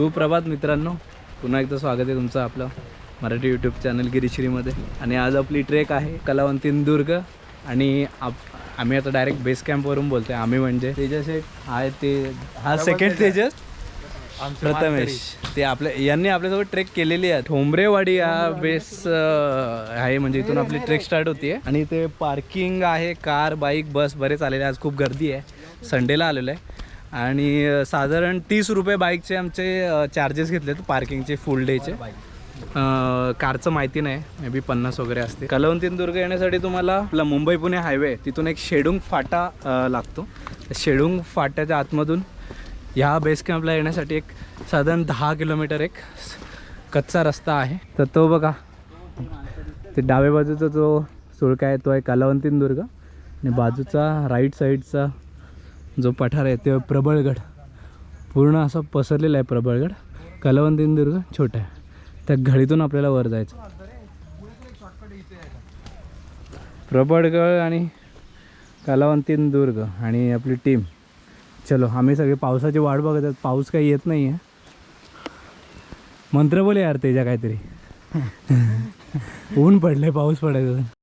सुप्रभात मित्रांनो. पुन्हा एकदा स्वागत आहे तुमचं आपलं मराठी यूट्यूब चॅनल गिरीश्रीमध्ये. आणि आज आपली ट्रेक आहे कलावंतीनदुर्ग आणि आप आम्ही आता डायरेक्ट बेस कॅम्पवरून बोलतोय. आम्ही म्हणजे तेजस एक. आहे ते हा सेकंड तेजस. प्रथमेश. ते आपल्या यांनी आपल्यासोबत ट्रेक केलेली आहे. ठोंबरेवाडी हा बेस आहे म्हणजे इथून आपली ट्रेक स्टार्ट होती आणि ते पार्किंग आहे कार बाईक बस बरेच आलेले आज खूप गर्दी आहे. संडेला आलेलो आहे. आणि साधारण तीस रुपये बाईकचे आमचे चार्जेस घेतलेत पार्किंगचे फुल डेचे कारचं माहिती नाही मे बी पन्नास वगैरे असते कलवंतीनदुर्ग येण्यासाठी तुम्हाला आपला मुंबई पुणे हायवे तिथून एक शेडुंग फाटा लागतो. शेडुंग फाट्याच्या आतमधून ह्या बेस कॅम्पला येण्यासाठी एक साधारण दहा किलोमीटर एक कच्चा रस्ता आहे. तर तो बघा ते डाव्या बाजूचा जो सुळका आहे तो आहे कलावंतीनदुर्ग आणि बाजूचा राईट साईडचा जो पठार आहे ते प्रबळगड. पूर्ण असं पसरलेला आहे प्रबळगड. कलावंतीनदुर्ग छोटा आहे. त्या घडीतून आपल्याला वर जायचं. प्रबळगड आणि कलावंतीनदुर्ग आणि आपली टीम चलो आम्ही सगळे पावसाची वाट बघत आहेत. पाऊस काही येत नाही आहे मंत्र बोले यार तेजा काहीतरी. ऊन पडले पाऊस पडायचं.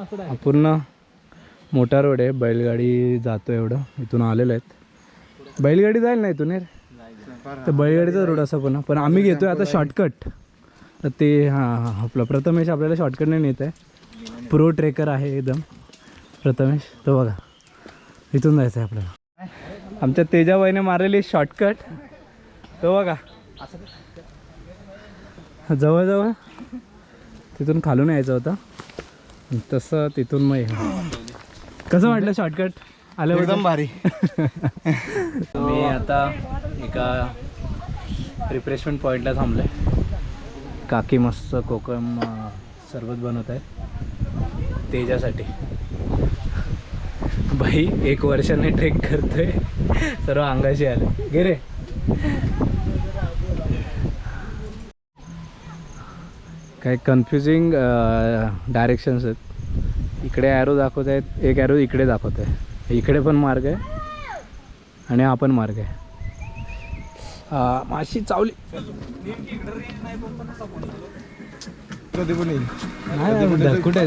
हा पूर्ण मोठा रोड आहे बैलगाडी जातो एवढं. इथून आलेलं आहेत. बैलगाडी जाईल ना इथून तर बैलगाडीचा रोड असा पण पण आम्ही घेतोय आता शॉर्टकट तर ते हां हां आपलं प्रथमेश आपल्याला शॉर्टकटने नेत आहे प्रो ट्रेकर आहे एकदम. प्रथमेश तो बघा. इथून जायचं आहे आपल्याला. आमच्या तेजाबाईने मारलेली शॉर्टकट तो बघा. जवळजवळ. तिथून खालून यायचं होतं. तसं तिथून मग हे. कसं वाटलं शॉर्टकट आलं एकदम भारी. मी आता एका रिफ्रेशमेंट पॉईंटला थांबलो आहे काकी मस्त कोकम अं, सरबत बनवत आहे तेजासाठी. बाई एक वर्षाने ट्रेक करतोय. सर्व अंगाशी आले. गे रे. काही कन्फ्युजिंग डायरेक्शन्स आहेत. इकडे ॲरो दाखवत आहेत एक ॲरो इकडे दाखवत आहे. इकडे पण मार्ग आहे आणि हा पण मार्ग आहे. आ, माशी चावली. कधी पण येईल नाही कुठे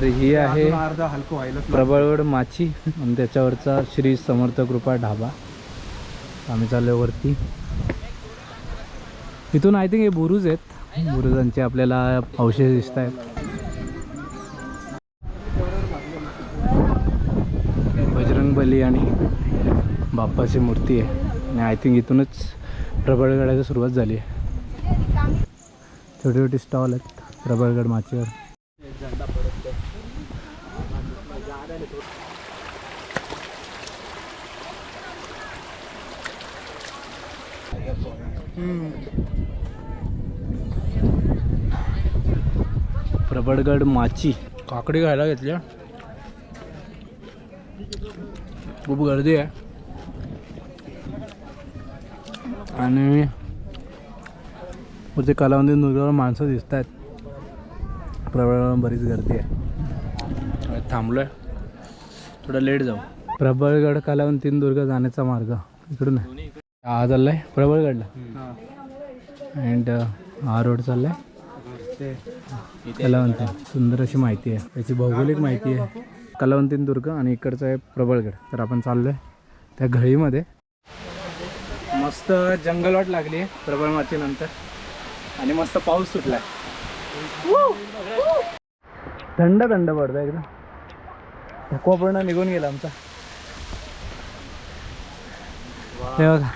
तर ही आहे प्रबळगड माची. आणि त्याच्यावरचा श्री समर्थ कृपा ढाबा. आम्ही चाललो वरती. इथून आय थिंक हे बुरुज आहेत. बुरुजांचे आपल्याला अवशेष दिसत आहेत. बजरंग बली आणि बाप्पाची मूर्ती आहे. आणि आय थिंक इथूनच प्रबळगडाची सुरुवात झाली आहे. छोटे छोटे स्टॉल आहेत प्रबळगड माचीवर. प्रबळगड माची. काकडी खायला घेतल्या खूप गर्दी आहे. आणि वरती कलावंदी दुर्गावर माणसं दिसत आहेत. प्रबळगड बरीच गर्दी आहे. आणि थांबलोय. थोडं लेट जाऊ. प्रबळगड कलावंतीन दुर्ग जाण्याचा मार्ग इकडून आहे. हा चाललाय. प्रबळगडला अँड हा रोड चाललाय. कलावंती. सुंदर अशी माहिती आहे. त्याची भौगोलिक माहिती आहे. कलावंतीन दुर्ग आणि इकडचं आहे प्रबळगड. तर आपण चाललोय त्या घळीमध्ये मस्त जंगलवाट लागली आहे प्रबळ नंतर आणि मस्त पाऊस सुटलाय. थंड थंड पडतो एकदम. थकवा पूर्ण निघून गेला आमचा. हे बघा.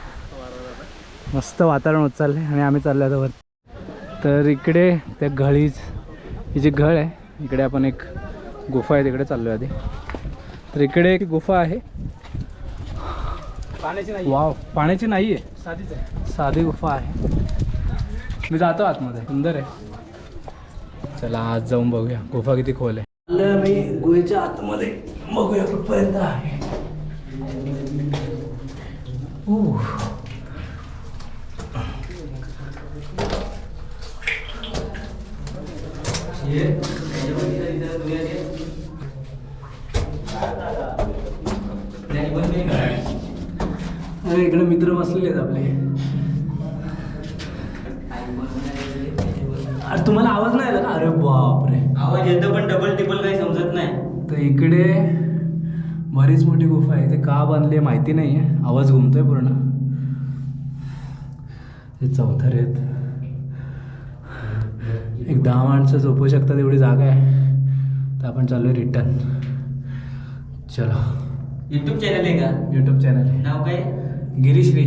मस्त वातावरण होत चाललंय आणि आम्ही चाललो आता वर तर इकडे त्या घळीच ही जी घळ आहे इकडे आपण एक गुफा आहे तिकडे चाललो आधी. तर इकडे एक गुफा आहे. पाण्याची नाही वाव पाण्याची नाही आहे. साधीच आहे. साधी गुफा आहे. मी जातो आतमध्ये सुंदर आहे. चला आज जाऊन बघूया. गुफा किती खोल आहे. आलं मी गुहेच्या आतमध्ये. बघूया कुठपर्यंत आहे. बरीच मोठी गुफा आहे. ते का बांधली आहे माहिती नाही आहे आवाज घुमतोय पूर्ण. ते चौथर आहेत. एक दहा माणसं झोपू शकतात एवढी जागा आहे. तर आपण चालू आहे रिटर्न चलो. युट्यूब चॅनल आहे का? यूट्यूब चॅनल आहे. नाव काय? गिरीश्री.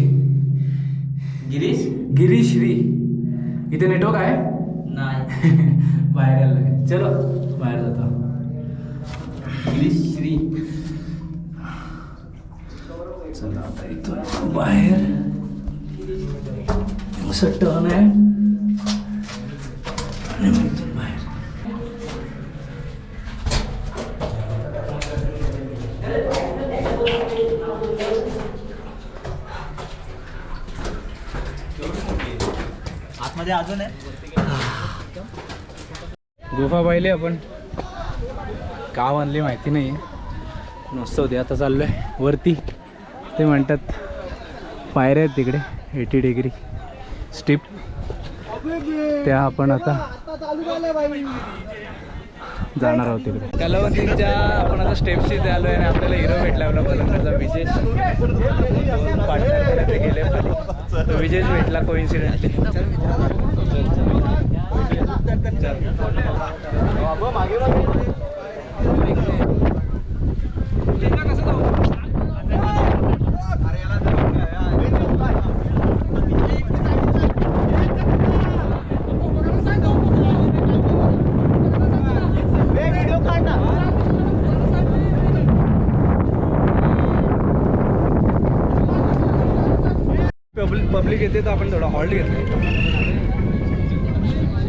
गिरीश? गिरीश्री. इथे नेटवर्क आहे? नाही. बाहेर यायला लागेल चलो. बाहेर जातो. गिरीश श्री. चला आता इथून बाहेर. असं टर्न आहे? आणि मग इथून बाहेर. आतमध्ये अजून आहे? गुफा पाहिली आपण. का बांधली माहिती नाही. मस्त होती आता चाललो आहे वरती. ते म्हणतात पायऱ्या आहेत तिकडे एटी डिग्री स्टिप त्या आपण आता जाणार आहोत तिकडे. कलावतीच्या आपण आता स्टेप्स इथे आलो आहे आणि आपल्याला हिरो भेटला आपला बलंदाचा विजेश. पार्टनर ते गेले. तो विजेश भेटला कोइन्सिडेंटली पब्लिक पब्लिक येते तर आपण थोडा हॉल्ट घेतला.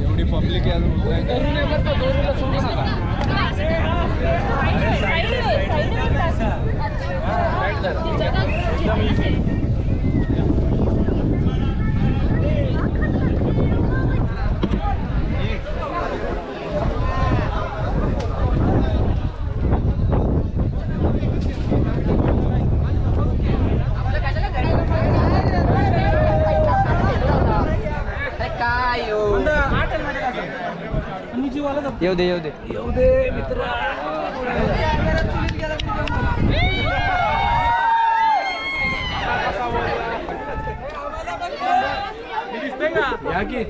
एवढी पब्लिक आहे येऊ दे येऊ दे. येऊ दे मित्र. या की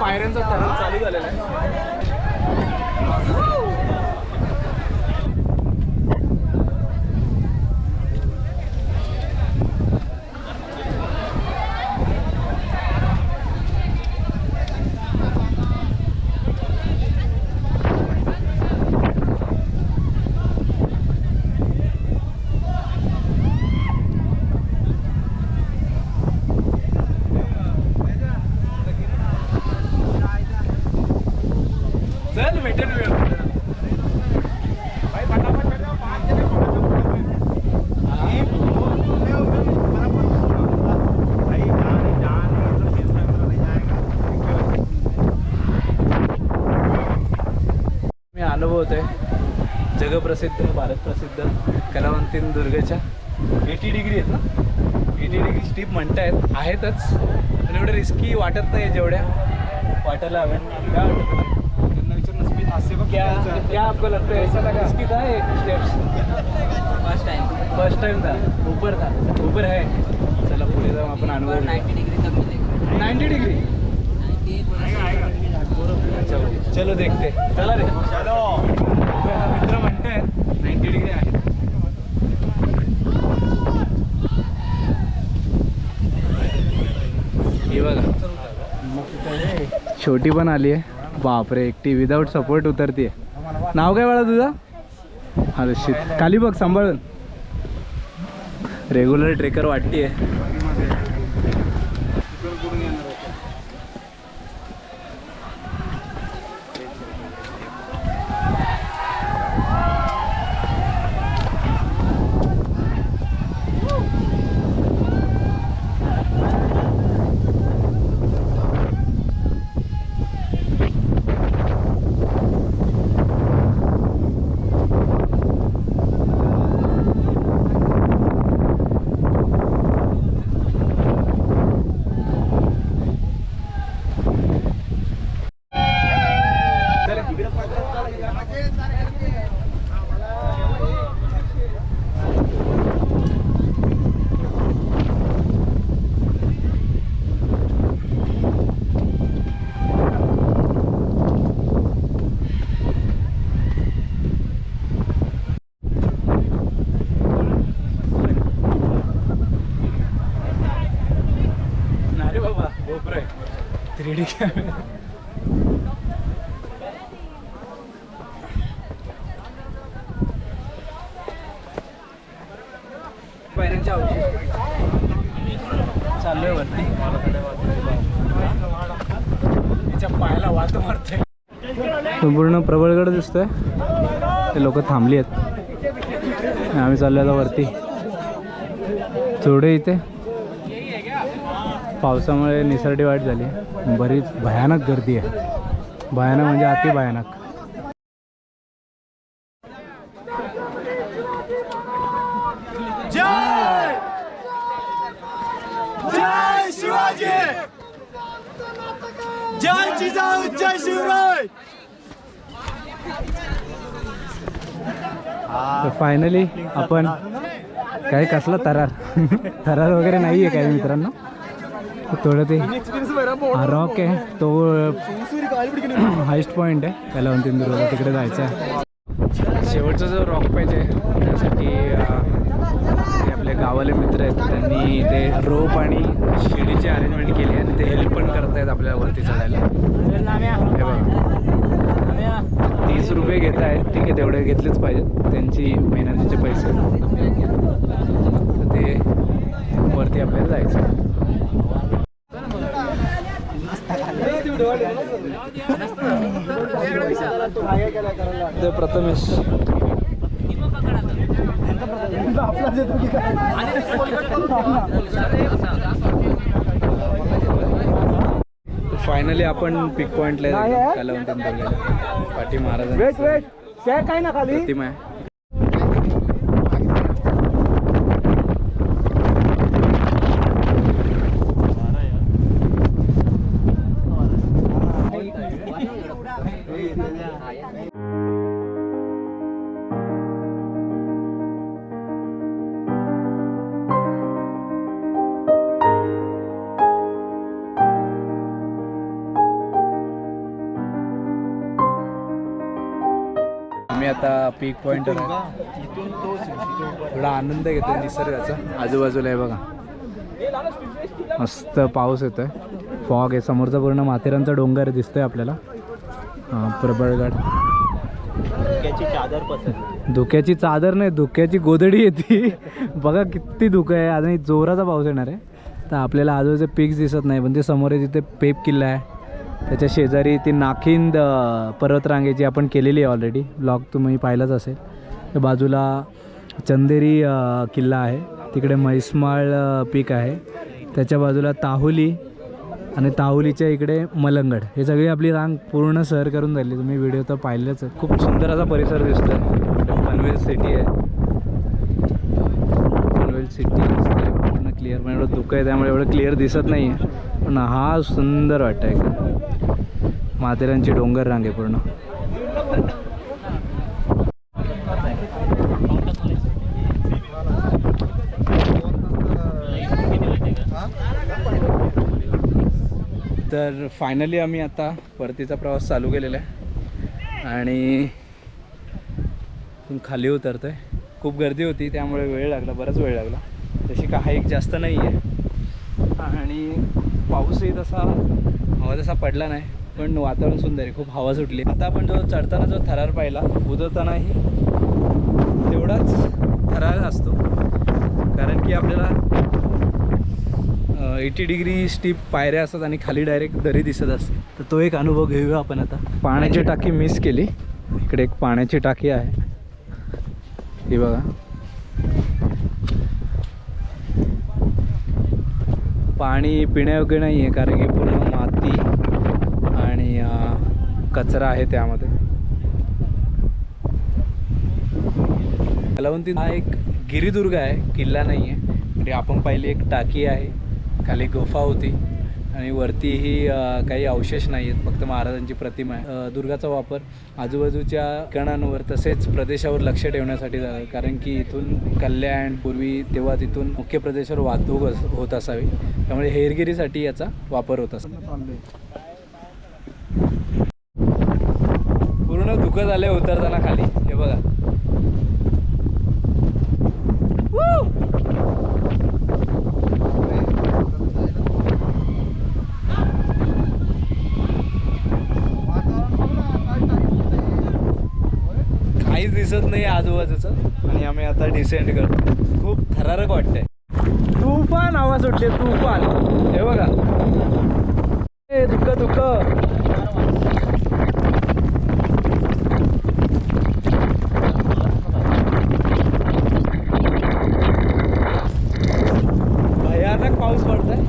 पायऱ्यांचा तरार चालू झालेला आहे चल भेटेल वेळ अनुभवत आहे जगप्रसिद्ध भारत प्रसिद्ध कलावंतीन दुर्गच्या एटी डिग्री आहेत ना? एटी डिग्री स्टीप म्हणतायत. आहेतच. पण एवढं रिस्की वाटत नाही जेवढ्या. वाटायला हव्या काय? त्यांना विचारणं स्पीड हास्य बघ क्या क्या आपको लगता है ऐसा लगा इसकी था एक steps first time first time था ऊपर था ऊपर है चला पुढे जाऊन आपण अनुभव नाईन्टी डिग्री तक मिलेगा नाईन्टी डिग्री अच्छा चलो देखते. चला रे. चलो मित्र म्हणते नाईन्टी डिग्री आहे. बघा. छोटी पण आली आहे. बापरे एकटी विदाऊट सपोर्ट उतरते नाव काय बाळा तुझं? हर्षित शिट खाली बघ सांभाळून. रेग्युलर ट्रेकर वाटते डी कॅमेरा चालू आहे वरती. तिच्या पायाला वाट मारते संपूर्ण प्रबळगड दिसतोय. ते लोक थांबली आहेत. आम्ही चाललो आता वरती. थोडे इथे. पावसामुळे निसर्डी वाट झाली. बरीच भयानक गर्दी आहे. भयानक म्हणजे अति भयानक. जय शिवाजी जय जिजाऊ जय शिवराय तर फायनली आपण काय कसला तरार. तरार वगैरे नाही आहे काय मित्रांनो. तर थोडं ते हा रॉक आहे तो हायस्ट पॉईंट आहे त्याला अंतिम दुर्गा तिकडे जायचं आहे शेवटचा जो रॉक आहे त्यासाठी आपले गावाले मित्र आहेत त्यांनी ते रोप आणि शिडीची अरेंजमेंट केली आणि ते हेल्प पण करतायत आपल्याला वरती चढायला हे बघा तीस रुपये घेत आहेत. ठीक आहे तेवढे घेतलेच पाहिजेत त्यांची मेहनतीचे पैसे. ते वरती आपल्याला जायचं. ते प्रथमेश. फायनली आपण पिक पॉइंटला पाठी महाराज वेट वेट आहे ना खाली? प्रतिमा आहे. आता पीक पॉइंट थोडा आनंद घेतो निसर्गाचा. आजूबाजूला आहे बघा. मस्त पाऊस येतोय. फॉग आहे. समोरचा पूर्ण माथेरानचा डोंगर दिसतोय आपल्याला. हा, प्रबळगड. धुक्याची चादर नाही धुक्याची गोदडी येते. बघा किती धुकं आहे. आणि जोराचा पाऊस येणार आहे. तर आपल्याला आजूबाजूचे पिक्स दिसत नाही पण ते समोर आहे तिथे पेप किल्ला आहे. त्याच्या शेजारी ती नाखिंद अ, पर्वतरांगेची आपण केलेली आहे ऑलरेडी ब्लॉग तुम्ही पाहिलाच असेल. त्या बाजूला चंदेरी किल्ला आहे. तिकडे म्हैसमाळ पीक आहे. त्याच्या बाजूला ताहुली आणि ताहुलीच्या इकडे मलंगड. हे सगळी आपली रांग पूर्ण सर करून झाली. तुम्ही व्हिडिओ तर पाहिलेच आहे. खूप सुंदर असा परिसर दिसतोय. पनवेल सिटी आहे. पनवेल सिटी दिसते पूर्ण क्लिअर पण एवढं धुकं आहे त्यामुळे एवढं क्लिअर दिसत नाही आहे पण हा सुंदर वाटतं आहे माथेरानची डोंगर रांग आहे पूर्ण. तर फायनली आम्ही आता परतीचा प्रवास चालू केलेला आहे. आणि खाली उतरतो आहे खूप गर्दी होती त्यामुळे वेळ लागला बराच वेळ लागला. तशी का हाईक जास्त नाही आहे आणि पाऊसही तसा हवा तसा पडला नाही. पण वातावरण सुंदर आहे खूप हवा सुटली. आता आपण जो चढताना जो थरार पाहिला उतरतानाही तेवढाच थरार असतो. कारण की आपल्याला एटी डिग्री स्टीप पायऱ्या असतात आणि खाली डायरेक्ट दरी दिसत असते. तर तो एक अनुभव घेऊया आपण आता. पाण्याची टाकी मिस केली. इकडे एक पाण्याची टाकी आहे. ही बघा. पाणी पिण्यायोग्य नाही आहे कारण की पूर्ण कचरा आहे त्यामध्ये. कलावंती हा एक गिरिदुर्ग आहे किल्ला नाही आहे म्हणजे आपण पाहिली एक टाकी आहे खाली गुफा होती आणि वरतीही काही अवशेष नाही आहेत फक्त महाराजांची प्रतिमा आहे. दुर्गाचा वापर आजूबाजूच्या ठिकाणांवर तसेच प्रदेशावर लक्ष ठेवण्यासाठी झाला कारण की इथून कल्याण पूर्वी तेव्हा तिथून मुख्य प्रदेशावर वाहतूक अस- होत असावी. त्यामुळे हेरगिरीसाठी याचा वापर होत असा धुकं झालंय उतरताना खाली. हे बघा. काहीच दिसत नाही आजूबाजूचं. आणि आम्ही आता डिसेंड करतो. खूप थरारक वाटतंय. तुफान आवाज उठले तुफान. हे बघा. ए दुःख दुःख भयानक पाऊस पडतोय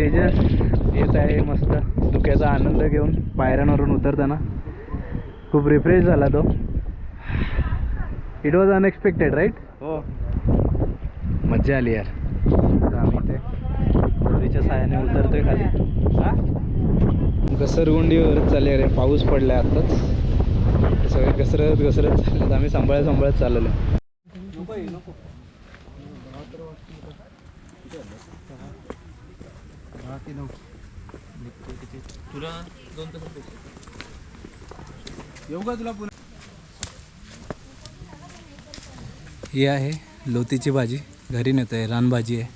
तेजस येत आहे मस्त. धुक्याचा आनंद घेऊन पायऱ्यांवरून उतरताना. खूप रिफ्रेश झाला तो. इट वॉज अनएक्सपेक्टेड राईट हो. मज्जा आली यार. आम्ही ते दोरीच्या साहाय्याने उतरतोय खाली. घसरगुंडीवर चालले रे. पाऊस पडलाय आत्ताच. सगळे घसरत घसरत चालले आम्ही सांभाळत सांभाळत चाललेलो तुला दोन तास येऊ का तुला पुन्हा? ही आहे लोतीची भाजी. घरी नेत आहे रानभाजी आहे.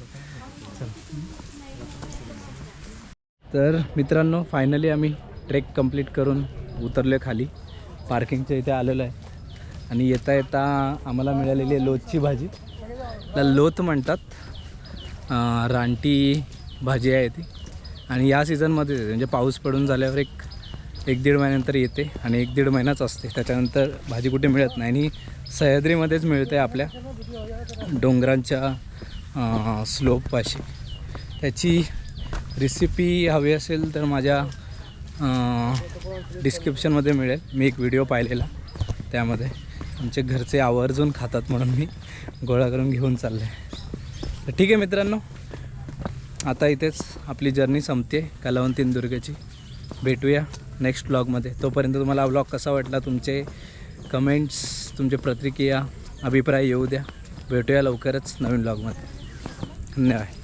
तर मित्रांनो फायनली आम्ही ट्रेक कंप्लीट करून उतरलो खाली. पार्किंगच्या इथे आलेलो आहे. आणि येता येता आम्हाला मिळालेली आहे लोतची भाजी. त्याला लोत म्हणतात. रानटी भाजी आहे ती. आणि या सीझनमध्ये म्हणजे पाऊस पडून झाल्यावर एक एक दीड महिन्यानंतर येते आणि एक दीड महिनाच असते. त्याच्यानंतर भाजी कुठे मिळत नाही आणि सह्याद्रीमध्येच मिळते आपल्या डोंगरांच्या स्लोपपाशी त्याची रेसिपी हवी असेल तर माझ्या डिस्क्रिप्शनमध्ये मिळेल. मी एक व्हिडिओ पाहिलेला त्यामध्ये. आमचे घरचे आवर्जून खातात म्हणून मी गोळा करून घेऊन चालले. आहे तर ठीक आहे मित्रांनो आता इथेच आपली जर्नी संपते कलावंतीन दुर्गेची भेटूया नेक्स्ट ब्लॉगमध्ये तोपर्यंत तुम्हाला ब्लॉग कसा वाटला तुमचे कमेंट्स तुमचे प्रतिक्रिया अभिप्राय येऊ द्या. भेटूया लवकरच नवीन ब्लॉगमध्ये धन्यवाद.